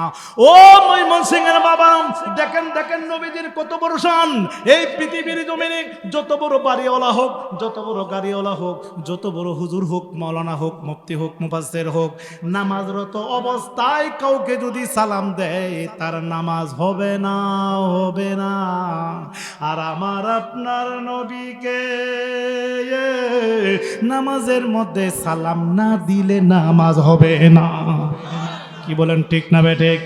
ও ময়মন সিং এর বাবা, দেখেন দেখেন নবীজির কত বড় শান। এই পৃথিবীর জমিনে যত বড় বাড়িওয়ালা হোক, যত বড় গাড়িওয়ালা হোক, যত বড় হুজুর হোক মৌলানা হোক, মুফতি হোক, মুফাসসির হোক, নামাজরত অবস্থায় কাউকে যদি সালাম দেয়, তার নামাজ হবে না হবে না। আর আমার আপনার নবীকে নামাজের মধ্যে সালাম না দিলে নামাজ হবে না। কি বলেন ঠিক না বেঠিক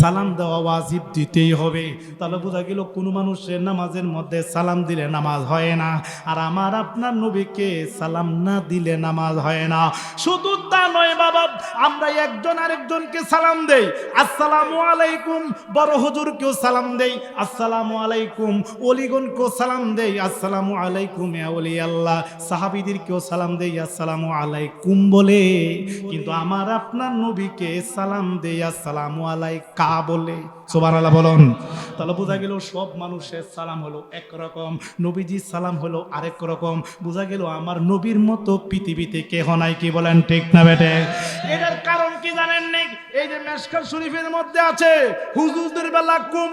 সালাম দেওয়া ওয়াজিব দিতেই হবে। তাহলে বোঝা গেল কোনো মানুষের নামাজের মধ্যে সালাম দিলে নামাজ হয় না, আর আমার আপনার নবীকে সালাম না দিলে নামাজ হয় না। শুধু তা নয় বাবা, আমরা একজন আরেকজনকে সালাম দেই। আসসালামু আলাইকুম, বড় হুজুরকেও সালাম দেই। আসসালামু আলাইকুম, অলিগণকেও সালাম দেই। আসসালামু আলাইকুম ওলি আল্লাহ। সাহাবিদেরকেও সালাম দেই, আসসালামু আলাইকুম বলে। কিন্তু আমার আপনার নবীকে সালাম দেই, আসসালামু আলাইকা বলে আল্লাহ বলুন। তাহলে বোঝা গেল সব মানুষের সালাম হলো একরকম নবীজির সালাম হলো আরেক রকম। বোঝা গেল আমার নবীর মতো পৃথিবীতে কেহ নাই কি বলেন ঠিক না বেটে? এটার কারণ কি জানেন এই যে মেসকার শরীফের মধ্যে আছে, হুজুরদের বেলা কুম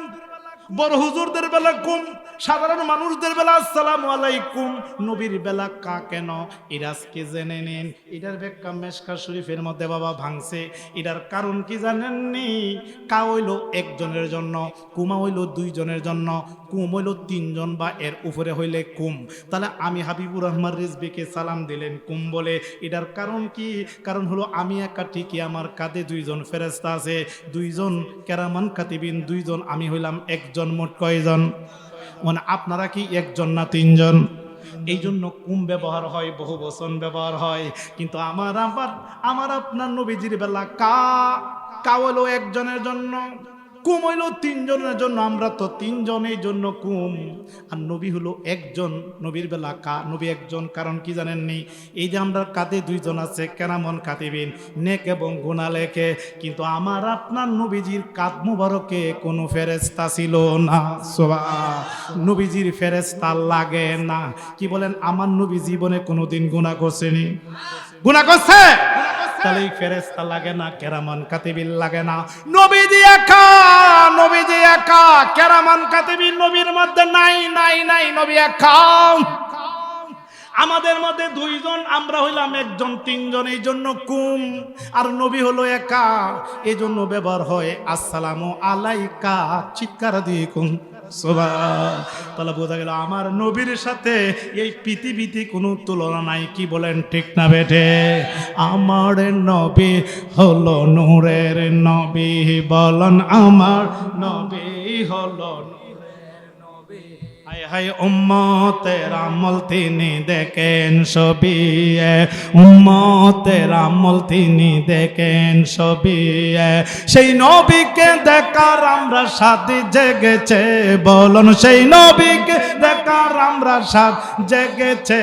বড় হুজুরদের বেলা কুম সাধারণ মানুষদের বেলা আসসালামু আলাইকুম। নবীর বেলা কা কেন? ইরাজকে জেনে নিন? এটার ব্যাখ্যা মেশকা শরীফের মধ্যে বাবা ভাঙছে। এটার কারণ কি জানেননি? কা হইল একজনের জন্য, কুমা হইল দুইজনের জন্য, কুম হইল তিনজন বা এর উপরে হইলে কুম। তাহলে আমি হাবিবুর রহমান রিজবিকে সালাম দিলেন কুম বলে। এটার কারণ কি? কারণ হলো আমি একা ঠিকই আমার কাঁধে দুইজন ফেরেস্তা আছে। দুইজন কেরামান কাতিবিন দুইজন আমি হইলাম একজন মোট কয়জন? মানে আপনারা কি একজন না তিনজন? এই জন্য কুম ব্যবহার হয়, বহু বচন ব্যবহার হয়। কিন্তু আমার আবার, আমার আপনার নবীজির বেলা কা কা হলো একজনের জন্য। কুম হইল তিনজনের জন্য, আমরা তো তিনজনের জন্য কুম। আর নবী হলো একজন, নবীর বেলা কা, নবী একজন, কারণ কি জানেন জানেননি? এই যে আমরা কাঁধে দুইজন আছে, কেরামন কাতিবিন নেক এবং গুণা লেখে। কিন্তু আমার আপনার নবীজির কাঁধ মুবারকে কোনো ফেরেস্তা ছিল না সোবা নবীজির ফেরেস্তা লাগে না। কি বলেন, আমার নবী জীবনে কোনোদিন গুণা করছেনি? গুণা করছে? তাহলে ফেরেস্তা লাগে না, কেরামান কাতিবিল লাগে না। নবীজি একা নবীজি একা, কেরামান কাতিবিল নবীর মধ্যে নাই নাই নাই, নবী একা। আমাদের মধ্যে দুইজন, আমরা হইলাম একজন, তিনজন, এই জন্য কুম। আর নবী হলো একা, এই জন্য ব্যবহার হয়, আসসালামু আলাইকা, চিৎকার দিয়ে কুম। আমার নবীর সাথে এই পৃথিবীতে কোনো তুলনা নাই, কি বলেন ঠিক না বেটে আমার নবী হলো নূরের নবী, বলন আমার নবী হলো হায় হায় উম্মতের আমল তিনি দেখেন ছবি উম্মতের আমল তিনি দেখেন ছবি সেই নবীকে দেখার আমরা সাথে জেগেছে, বলুন সেই নবীকে দেখার আমরা সাথ জেগেছে।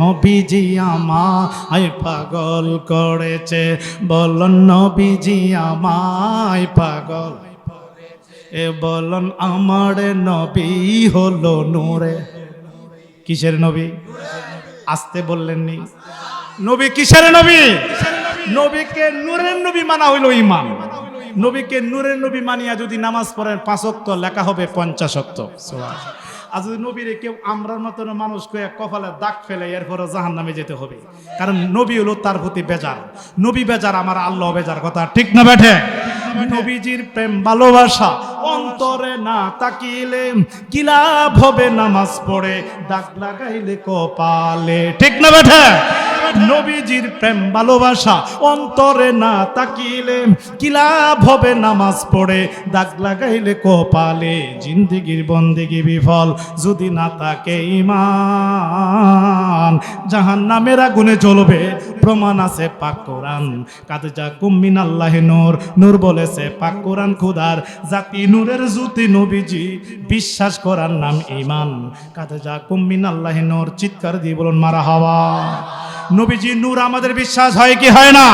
নবীজি আমায় পাগল করেছে, বলুন নবীজি আমায় পাগল এ বলন, আমার নবী হলো নূরে। কিসের নবী? আসতে বললেননি। নবী কিসের নবী? নবীকে নূরের নবী মানা হইল ইমান নবীকে নূরের নবী মানিয়া যদি নামাজ পড়েন পাঁচক্ত লেখা হবে পঞ্চাশক্ত আর যদি নবীরে কেউ আমরার মতন মানুষ কয়ে কপালে দাগ ফেলে এরপরে জাহান নামে যেতে হবে। কারণ নবী হলো তার প্রতি বেজার। নবী বেজার, আমার আল্লাহ বেজার। কথা ঠিক না বেঠে নবীজির প্রেম ভালোবাসা। অন্তরে না তাকিলে কিলাভ হবে? নামাজ পড়ে দাগ লাগাইলে কপালে। ঠিক না বেঠে? নবীজির প্রেম ভালোবাসা অন্তরে না তাকিলে কি লাভ হবে নামাজ পড়ে? দাগ লাগাইলে কপালে জিন্দিগির বন্দিগি বিফল, যদি না তাকে ইমান জাহান নামের আগুনে জ্বলবে, প্রমাণ আছে পাক কোরআন। কাদে যা কুম্মিন আল্লাহ নূর নূর বলেছে পাক কোরআন খুদার। জাতি নূরের জ্যোতি নবীজি, বিশ্বাস করার নাম ইমান কাদে যা কুম্মিন আল্লাহ নূর, চিৎকার দিয়ে বলুন, মারা হাওয়া। নবীজি নূর আমাদের বিশ্বাস হয় কি হয় না?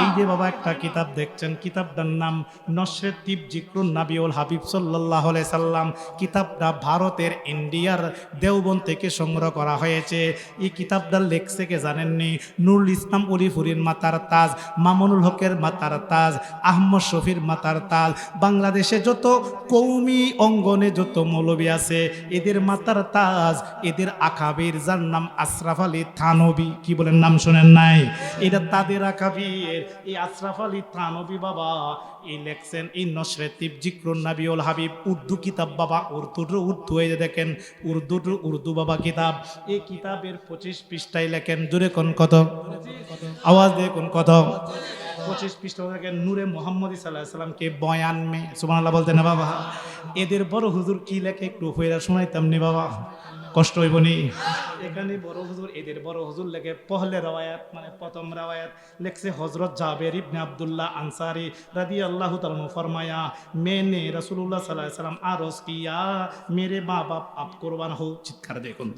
এই যে বাবা একটা কিতাব দেখছেন কিতাবটার নাম নসরে তিব জিক্রুন নাবিউল হাবিব সাল্লাহ সাল্লাম। কিতাবটা ভারতের ইন্ডিয়ার দেওবন থেকে সংগ্রহ করা হয়েছে। এই কিতাবটা লেখছে কে জানেননি? নুরুল ইসলাম উলিফুরির মাতার তাজ মামুনুল হকের মাতার তাজ আহমদ শফির মাতার তাজ। বাংলাদেশে যত কৌমি অঙ্গনে যত মৌলবী আছে এদের মাতার তাজ এদের আকাবির যার নাম আশরাফ আলী থানবী। কি বলেন নাম শোনেন নাই? এটা তাদের আকাবির এই আশরাফ আলী থানবী বাবা, এই লেখছেন, এই নসরে তিব জিক্রুন নাবিউল হাবিব, উর্দু কিতাব বাবা, উর্দুর উর্দু হয়ে দেখেন, উর্দুর উর্দু বাবা কিতাব, এই কিতাবের পঁচিশ পৃষ্ঠায় লেখেন, জোরে কোন কত? আওয়াজ দিয়ে কোন কত? পঁচিশ পৃষ্ঠা দেখেন নূরে মোহাম্মদ সাল্লাহ সাল্লামকে বয়ান মে সুবহানাল্লাহ বলতে না বাবা? এদের বড় হুজুর কি লেখে, একটু হইরা শোনাইতাম নি বাবা? কষ্ট হইব নি? এখানে বড় হুজুর, এদের বড় হুজুর লেখে পহলে রাওয়ায়াত মানে প্রথম রাওয়ায়াত লেখছে হজরত জাবের ইবনে আব্দুল্লাহ আনসারি রাদি আল্লাহ তালু ফরমায়া, মেনে রসুল্লাহ সাল্লাহ সাল্লাম আরজ কিয়া, মেরে মা বাপ আপ কোরবান হো চিৎকার দেখুন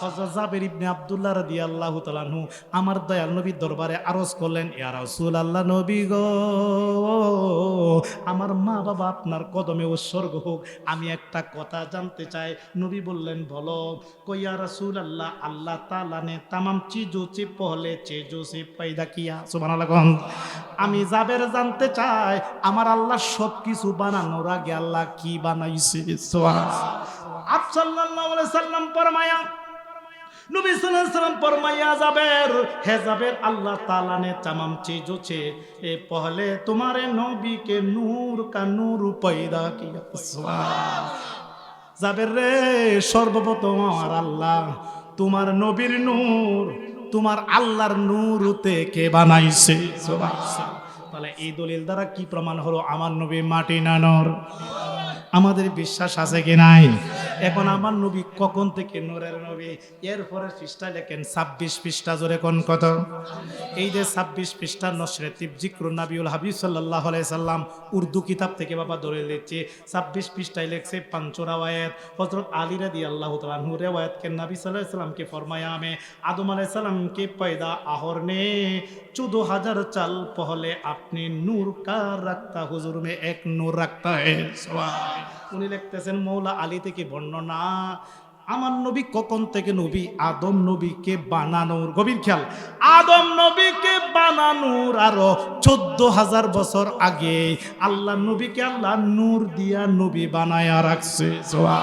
হজরত জাবের ইবনে আব্দুল্লাহ রাদি আল্লাহ তালাহু আমার দয়াল নবীর দরবারে আরজ করলেন, ইয়া রসুল আল্লাহ নবী গো, আমার মা বাবা আপনার কদমে উৎসর্গ হোক, আমি একটা কথা জানতে চাই। নবী বললেন বলো কইয়া রসুল আল্লাহ আল্লাহ তালা ने तमाम चीजों से पहले चीजों से पैदा किया সুবহানাল্লাহ কোন আমি জাবের জানতে চাই আমার আল্লাহ সব কিছু বানানোর আগে আল্লাহ কি বানাইছে সুবহানাল্লাহ আপ সাল্লাল্লাহু আলাইহি সাল্লাম ফরমায়া নবী সাল্লাল্লাহু আলাইহি সাল্লাম फरमाया जाबेर है जाबेर अल्लाह ताला ने तमाम चीजों से ए पहले तुम्हारे नबी के नूर का नूर पैदा किया যাবের রে সর্বপ্রথম আমার আল্লাহ। তোমার নবীর নূর, তোমার আল্লাহর নূর কে বানাইছে? তাহলে এই দলিল দ্বারা কি প্রমাণ হলো? আমার নবী মাটি নানর আমাদের বিশ্বাস আছে কি নাই? এখন আমার নবী কখন থেকে নোরের নবী? এরপরে পৃষ্ঠা লেখেন ছাব্বিশ পৃষ্ঠা জোরে কোন কত? এই যে ছাব্বিশ পৃষ্ঠা নসরে তিবজিক্র নাবিউল হাবিব সাল্লাহ সাল্লাম উর্দু কিতাব থেকে বাবা ধরে দিচ্ছি। ছাব্বিশ পৃষ্ঠায় লেখছে পাঞ্চরাওয়ায়াত হজরত আলীরা রাদি আল্লাহ তালু রেওয়ায়তকে নাবি সাল্লাহ সাল্লামকে ফরমায়া আমে, আদম আলাই সাল্লামকে পয়দা আহর নে? চোদ্দ হাজার চাল পহলে আপনি নূর কার রাখতা? হুজুর মে এক নূর রাখতা হে সবাই উনি লিখতেছেন, মৌলা আলী থেকে বর্ণনা, আমার নবী কখন থেকে নবী? আদম নবীকে বানানোর, গভীর খেয়াল। আদম নবীকে বানানোর আরও চোদ্দ হাজার বছর আগে আল্লাহ নবীকে আল্লাহ নূর দিয়া নবী বানায়া রাখছে। সোয়া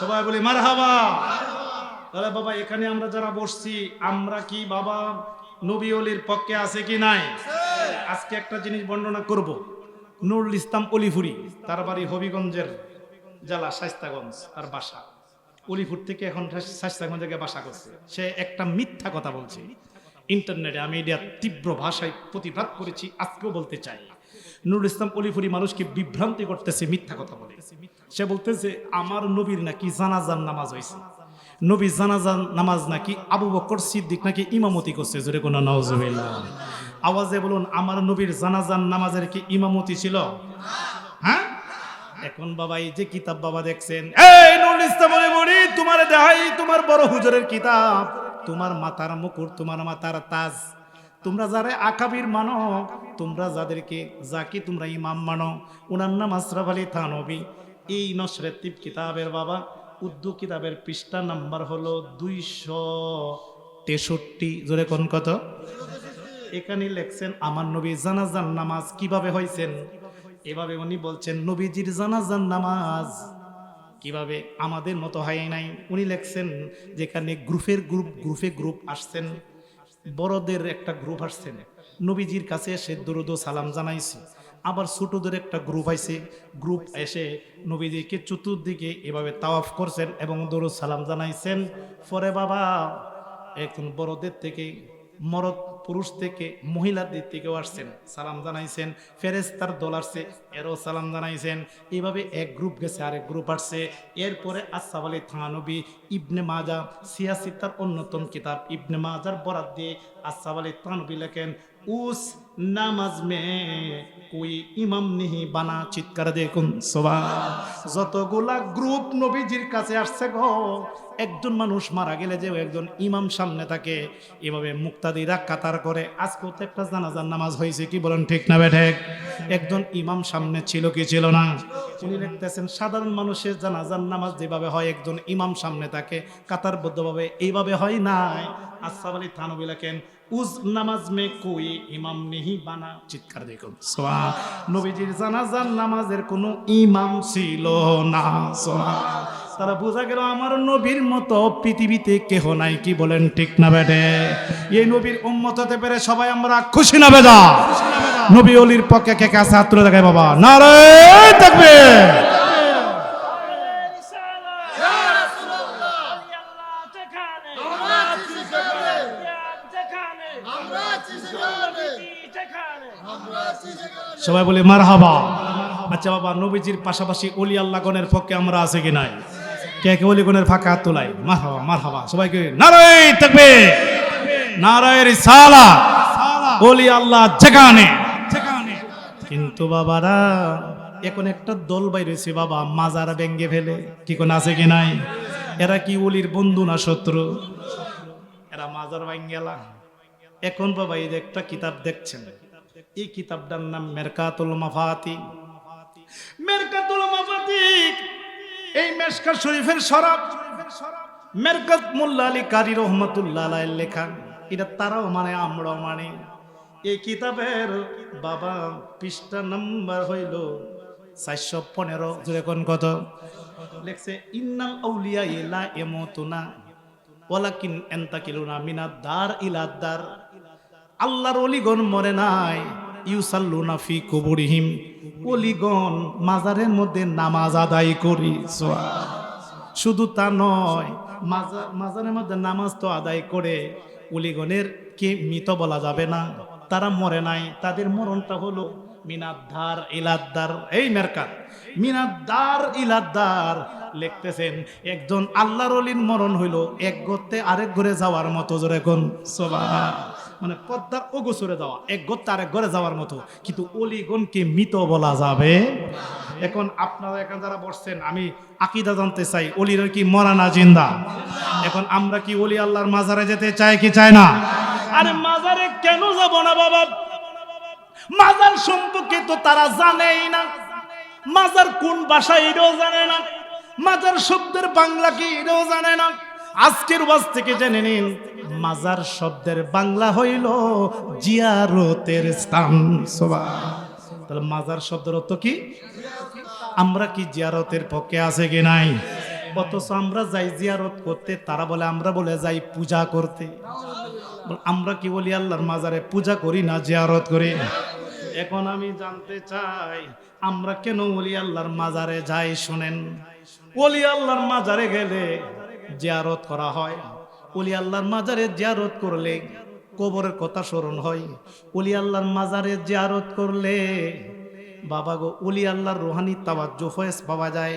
সবাই বলি মার হাবা তাহলে বাবা, এখানে আমরা যারা বসছি, আমরা কি বাবা নবী অলির পক্ষে আছে কি নাই? আজকে একটা জিনিস বর্ণনা করব। নুরুল ইসলাম অলিফুরি তার বাড়ি হবিগঞ্জের জেলা শাইস্তাগঞ্জ আর বাসা। অলিপুর থেকে এখন শাইস্তাগঞ্জে গিয়ে বাসা করছে। সে একটা মিথ্যা কথা বলছে। ইন্টারনেটে আমি এটা তীব্র ভাষায় প্রতিবাদ করেছি, আজকেও বলতে চাই। নুরুল ইসলাম অলিফুরি মানুষকে বিভ্রান্তি করতেছে মিথ্যা কথা বলে। সে বলতেছে, আমার নবীর নাকি জানাজান নামাজ হয়েছে নবী জানাজান নামাজ নাকি আবু বকর সিদ্দিক নাকি ইমামতি করছে, জোরে কোনো নওজুবিল্লাহ আওয়াজে বলুন, আমার নবীর জানাজান নামাজের কি ইমামতি ছিল? হ্যাঁ? এখন বাবা, এই যে কিতাব বাবা দেখছেন, এই নুরুল ইসলাম অলিফুরি তোমার দেহাই তোমার বড় হুজুরের কিতাব। তোমার মাথার মুকুট, তোমার মাথার তাজ তোমরা যারা আকাবির মানো, তোমরা যাদেরকে যাকে তোমরা ইমাম মানো ওনার নাম আশরাফ আলী থানবী। এই নসরেতিব কিতাবের বাবা, উর্দু কিতাবের পৃষ্ঠা নাম্বার হলো দুইশো তেষট্টি। জোরে কোন কত? এখানে লেখছেন, আমার নবী জানাজান নামাজ কীভাবে হয়েছেন এভাবে উনি বলছেন, নবীজির জানাজান নামাজ কীভাবে আমাদের মতো হয় নাই? উনি লেখছেন, যেখানে গ্রুপের গ্রুপ, গ্রুপে গ্রুপ আসছেন বড়দের একটা গ্রুপ আসছেন নবীজির কাছে এসে দরুদ সালাম জানাইছে। আবার ছোটদের একটা গ্রুপ আইছে। গ্রুপ এসে নবীজিকে চতুর্দিকে এভাবে তাওয়াফ করছেন এবং দরুদ সালাম জানাইছেন, পরে বাবা, এখন বড়দের থেকে মরদ পুরুষ থেকে মহিলাদের থেকেও আসছেন। সালাম জানাইছেন ফেরেস্তার দল আসছে, এরও সালাম জানাইছেন। এইভাবে এক গ্রুপ গেছে, আরেক গ্রুপ আসছে। এরপরে আসাফ আলী থানবী ইবনে মাজা সিয়াসিতার অন্যতম কিতাব, ইবনে মাজার বরাদ দিয়ে আসাফ আলী থানবী লেখেন উস নামাজ মে কোই ইমাম নিহি বানা চিৎকার দেখুন সোবা যতগুলা গ্রুপ নবীজির কাছে আসছে গো, একজন মানুষ মারা গেলে যে একজন ইমাম সামনে থাকে, এভাবে মুক্তাদিরা কাতার করে আজকেও তো একটা জানাজার নামাজ হয়েছে কি বলেন ঠিক না বেঠেক একজন ইমাম সামনে ছিল কি ছিল না? উনি দেখতেছেন সাধারণ মানুষের জানাজার নামাজ যেভাবে হয়, একজন ইমাম সামনে থাকে, কাতারবদ্ধভাবে এইভাবে হয় নাই। আসাব আলী থানবী লেখেন উজ নামাজ মে কোই ইমাম নেহি বানা। চিৎকার দেখুন সোয়া। নবীজির জানাজার নামাজের কোনো ইমাম ছিল না। সোয়া। তারা বোঝা গেল আমার নবীর মতো পৃথিবীতে কেহ নাই কি বলেন ঠিক না বেটে এই নবীর উম্মত হতে পেরে সবাই আমরা খুশি না বেদা নবী অলির পক্ষে কে কাছে হাত তুলে দেখায় বাবা। নারে থাকবে। সবাই বলে মার হাবা আচ্ছা বাবা, নবীজির পাশাপাশি অলি আল্লাহ গণের পক্ষে আমরা আছে কি নাই? কে কে অলি গণের ফাঁকা হাত তোলাই মার হাবা মার হাবা সবাইকে নারায় থাকবে নারায় রিসালা। অলি আল্লাহ যেখানে। কিন্তু বাবারা, এখন একটা দল বাইরেছে বাবা, মাজার ব্যঙ্গে ফেলে। কি কোন আছে কি নাই? এরা কি অলির বন্ধু না শত্রু? এরা মাজার ভাঙ্গেলা। এখন বাবা এই একটা কিতাব দেখছেন। এই কিতাবটার নাম মেরকাতুল মাফাতি মেরকাতুল মাফাতি এই মেশকা শরীফের সরাব। মেরকাত মোল্লা আলী কারি রহমতুল্লাহ লেখা, এটা তারাও মানে আমরাও মানে। এই কিতাবের বাবা পৃষ্ঠা নাম্বার হইল চারশো পনেরো যেরকম কত? লেখছে, ইন্নাল আউলিয়া ইলা এমতুনা ওয়ালাকিন এন্তাকিলুনা মিনাদ দার ইলাদ দার। আল্লাহর অলিগণ মরে নাই। ইউসাল্লুনা ফি কুবুরিহিম। অলিগণ মাজারের মধ্যে নামাজ আদায় করি। শুধু তা নয় মাজার মাজারের মধ্যে নামাজ তো আদায় করে অলিগণের কে মৃত বলা যাবে না। তারা মরে নাই। তাদের মরণটা হলো মিনাদ্দার ইলাদ্দার। এই মেরকাত। মিনাদ্দার ইলাদ্দার লিখতেছেন, একজন আল্লাহর অলির মরণ হইল এক গর্তে আরেক ঘরে যাওয়ার মতো জোরে কোন সোবা মানে পদ্মার ওগোসরে যাওয়া, এক গর্তে আরেক ঘরে যাওয়ার মতো। কিন্তু অলিগণকে মৃত বলা যাবে। এখন আপনারা এখানে যারা বসছেন, আমি আকিদা জানতে চাই, অলির কি মরা না জিন্দা? এখন আমরা কি অলি আল্লাহর মাজারে যেতে চাই কি চাই না? আরে মাজারে কেন যাব না বাবা? মাজার সম্পর্কে তো তারা জানেই না। মাজার কোন ভাষা এটাও জানে না। মাজার শব্দের বাংলা কি এটাও জানে না। আজকের ওয়াজ থেকে জেনে নিন, মাজার শব্দের বাংলা হইল জিয়ারতের স্থান। সবা তাহলে মাজার শব্দের অর্থ কি? আমরা কি জিয়ারতের পক্ষে আছে কি নাই? অথচ আমরা যাই জিয়ারত করতে, তারা বলে আমরা বলে যাই পূজা করতে। আমরা কি বলি আল্লাহর মাজারে পূজা করি না জিয়ারত করি? এখন আমি জানতে চাই, আমরা কেন ওলি আল্লাহর মাজারে যাই শুনেন? ওলি আল্লাহর মাজারে গেলে জিয়ারত করা হয়। ওলি আল্লাহর মাজারে জিয়ারত করলে কবরের কথা স্মরণ হয়। ওলি আল্লাহর মাজারে জিয়ারত করলে বাবা গো অলি আল্লাহর রোহানি তাওয়াজ্জু, ফয়েজ পাওয়া যায়।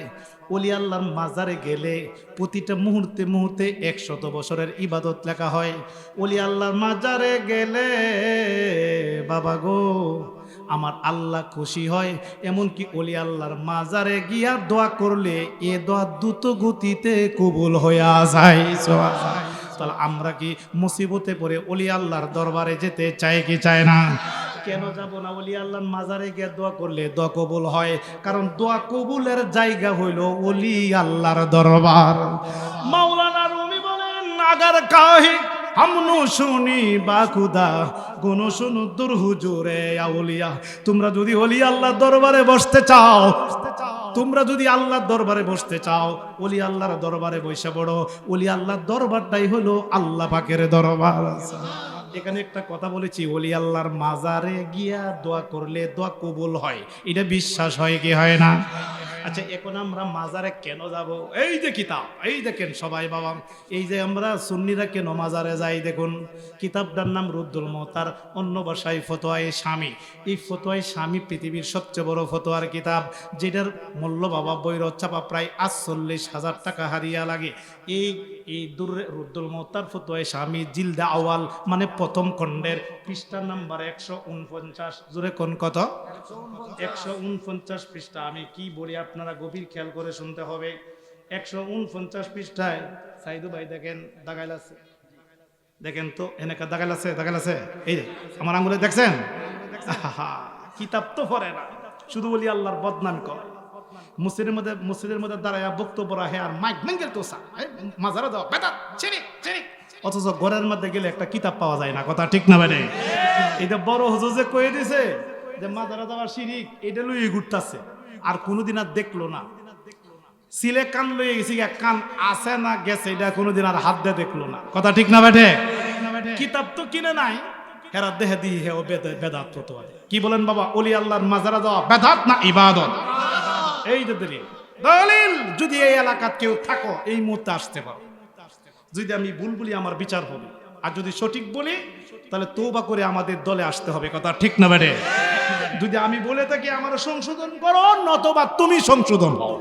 অলি আল্লাহর মাজারে গেলে প্রতিটা মুহূর্তে মুহূর্তে একশত বছরের ইবাদত লেখা হয়। অলি আল্লাহর মাজারে গেলে, বাবা গো, আমার আল্লাহ খুশি হয়। এমনকি অলি আল্লাহর মাজারে গিয়া দোয়া করলে এ দোয়া দ্রুত গতিতে কবুল হইয়া যায়। তাহলে আমরা কি মুসিবতে পড়ে অলি আল্লাহর দরবারে যেতে চাই কি চায় না? কেন যাব না? ওলি আল্লাহর মাজারে গিয়ে দোয়া করলে দোয়া কবুল হয়। কারণ দোয়া কবুলের জায়গা হইল ওলি আল্লাহর দরবার। মাওলানা রুমি বলেন, আগার কাহি হামনু শুনি বাকুদা কোন শুনু দুর হুজুরে আউলিয়া। তোমরা যদি ওলি আল্লাহর দরবারে বসতে চাও, তোমরা যদি আল্লাহর দরবারে বসতে চাও, ওলি আল্লাহর দরবারে বসে পড়ো। ওলি আল্লাহর দরবারটাই হলো আল্লাহ পাকের দরবার। এখানে একটা কথা বলেছি, ওলি আল্লাহর মাজারে গিয়া দোয়া করলে দোয়া কবুল হয়। এটা বিশ্বাস হয় কি হয় না? আচ্ছা এখন আমরা মাজারে কেন যাব? এই যে কিতাব, এই দেখেন সবাই বাবা, এই যে আমরা সুন্নিরা কেন মাজারে যাই দেখুন? কিতাবটার নাম রুদ্দুল তার অন্য ভাষায় ফতোয়ায় স্বামী। এই ফতোয়ায় স্বামী পৃথিবীর সবচেয়ে বড় ফতোয়ার কিতাব, যেটার মূল্য বাবা বইর চাপা প্রায় আটচল্লিশ হাজার টাকা হারিয়া লাগে। এই এই দূরে রুদ্দুল তার ফতোয়ায় স্বামী জিলদা আওয়াল মানে প্রথম খণ্ডের পৃষ্ঠা নাম্বার একশো উনপঞ্চাশ। জুড়ে কোন কত একশো উনপঞ্চাশ। পৃষ্ঠা, আমি কি বলি আপনারা গভীর খেয়াল করে শুনতে হবে। একশো উনপঞ্চাশ পৃষ্ঠায় সাইদু ভাই দেখেন, দাগাইল আছে। দেখেন তো, এনেকা দাগাইল আছে দাগাইল আছে। এই আমার আঙুলে দেখছেন? কিতাব তো পড়ে না। শুধু বলি আল্লাহর বদনাম করে। মসজিদের মধ্যে মসজিদের মধ্যে দাঁড়ায় বক্তব্য রাখে আর মাইক মেঙ্গেল তো মাজারা দাও ছিনি ছিনি অথচ ঘরের মধ্যে গেলে একটা কিতাব পাওয়া যায় না, কথা ঠিক না বেড়ে এটা বড় হুজুর যে কয়ে দিছে যে মাজারা দেওয়ার শিরিক, এটা লুই আর কোনোদিন আর দেখল না। সিলে কান লইয়ে গেছি কান আছে না গেছে, এটা কোনোদিন আর হাত দিয়ে দেখল না। কথা ঠিক না বেটে কিতাব তো কিনে নাই। হেরা দেহে দিয়ে হে ও বেদ- বেদাত প্রতবাদী কি বলেন বাবা? অলি আল্লাহর মাজারা দেওয়া বেদাত না ইবাদত? এই যে দলিল। দলিল, যদি এই এলাকাত কেউ থাকো, এই মুহূর্তে আসতে পারো। যদি আমি ভুল বলি, আমার বিচার হবে। আর যদি সঠিক বলি, তাহলে তৌবা করে আমাদের দলে আসতে হবে। কথা ঠিক না বেটে যদি আমি বলে থাকি আমার সংশোধন করো, নতবা তুমি সংশোধন হও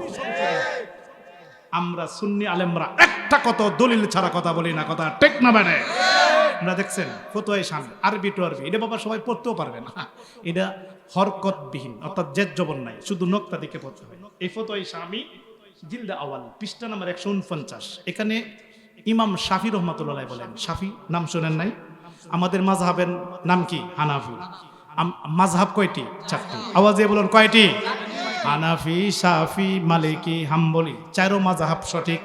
আমরা সুন্নি আলেমরা একটা কত দলিল ছাড়া কথা বলি না, কথা ঠিক না বেটে আমরা দেখছেন ফতোয়াই স্বামী আরবি টু আরবি, এটা বাবা সবাই পড়তেও পারবে না। এটা হরকতবিহীন, অর্থাৎ জেদ জবন নাই, শুধু নোক্তা দিকে পড়তে হয় এই ফতোয়াই স্বামী জিলদা আওয়াল পৃষ্ঠা নাম্বার একশো উনপঞ্চাশ। এখানে ইমাম শাফি রহমতুল্লাহ বলেন, শাফি, নাম শোনেন নাই? আমাদের মাঝহাবের নাম কি? হানাফি। মাযহাব কয়টি? চারটি। আওয়াজে বলুন, কয়টি? হানাফি শাফি মালিকি, হাম্বলি। চারো মাযহাব সঠিক।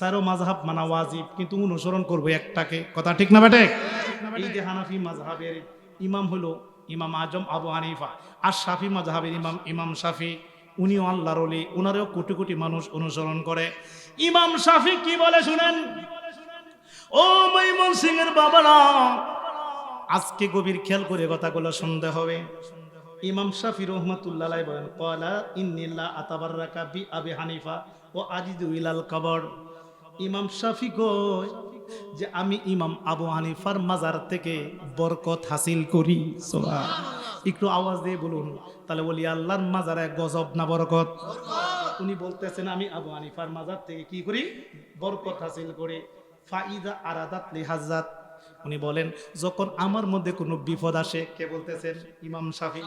চারো মাযহাব মানা ওয়াজিব, কিন্তু অনুসরণ করব একটাকে। কথা ঠিক না বেটে এই যে হানাফি মাযহাবের ইমাম হলো ইমাম আজম আবু হানিফা, আর শাফি মাযহাবের ইমাম ইমাম শাফি উনিও আল্লাহর অলি উনারেও কোটি কোটি মানুষ অনুসরণ করে। ইমাম শাফি কি বলে শুনেন? ও মৈমন সিং এর বাবারা আজকে গভীর খেয়াল করে কথাগুলো শুনতে হবে। ইমাম শাফি রহমতুল্লাহ বলেন কলা ইন্নিল্লা আতাবাররাকা বি আবি হানিফা ও আজিদু ইলাল কবর। ইমাম শাফি কয় যে আমি ইমাম আবু হানিফার মাজার থেকে বরকত হাসিল করি। একটু আওয়াজ দিয়ে বলুন তাহলে বলি আল্লাহর মাজারে গজব না বরকত? উনি বলতেছেন আমি আবু হানিফার মাজার থেকে কি করি? বরকত হাসিল করি। ফাইদা আরাদাত লিহাজাত উনি বলেন যখন আমার মধ্যে কোনো বিপদ আসে কে বলতেছেন? ইমাম শাফি।